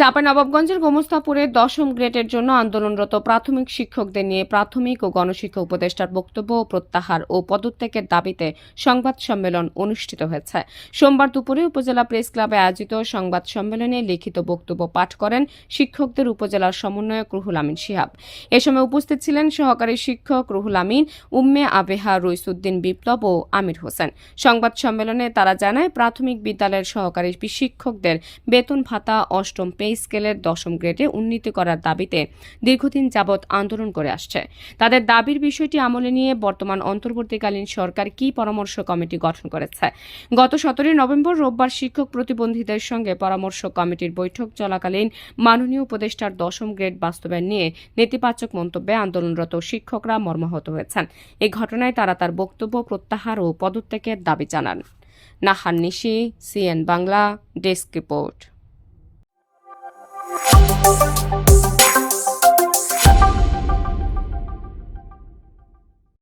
চাঁপাইনবাবগঞ্জের গোমস্তাপুরে দশম গ্রেডের জন্য আন্দোলনরত প্রাথমিক শিক্ষকদের নিয়ে প্রাথমিক ও গণশিক্ষা উপদেষ্টার বক্তব্য প্রত্যাহার ও পদত্যাগের দাবিতে সংবাদ সম্মেলন অনুষ্ঠিত হয়েছে। সোমবার দুপুরে উপজেলা প্রেস ক্লাবে আয়োজিত সংবাদ সম্মেলনে লিখিত বক্তব্য পাঠ করেন শিক্ষকদের উপজেলার সমন্বয়ক রুহুল আমিন শিহাব। এ সময় উপস্থিত ছিলেন সহকারী শিক্ষক রুহুল আমিন, উম্মে আবেহা রইসুদ্দিন বিপ্লব ও আমির হোসেন। সংবাদ সম্মেলনে তারা জানায়, প্রাথমিক বিদ্যালয়ের সহকারী শিক্ষকদের বেতন ভাতা অষ্টম পে স্কেলের দশম গ্রেডে উন্নীত করার দাবিতে দীর্ঘদিন যাবৎ আন্দোলন করে আসছে। তাদের দাবির বিষয়টি আমলে নিয়ে বর্তমান অন্তর্বর্তীকালীন সরকার কি পরামর্শ কমিটি গঠন করেছে? গত সতেরোই নভেম্বর রোববার শিক্ষক প্রতিবন্ধীদের সঙ্গে পরামর্শ কমিটির বৈঠক চলাকালীন মাননীয় উপদেষ্টার দশম গ্রেড বাস্তবায়ন নিয়ে নেতিবাচক মন্তব্যে আন্দোলনরত শিক্ষকরা মর্মাহত হয়েছেন। এই ঘটনায় তারা তার বক্তব্য প্রত্যাহার ও পদত্যাগের দাবি জানান। Nahan Nishi, CN Bangla, desk report.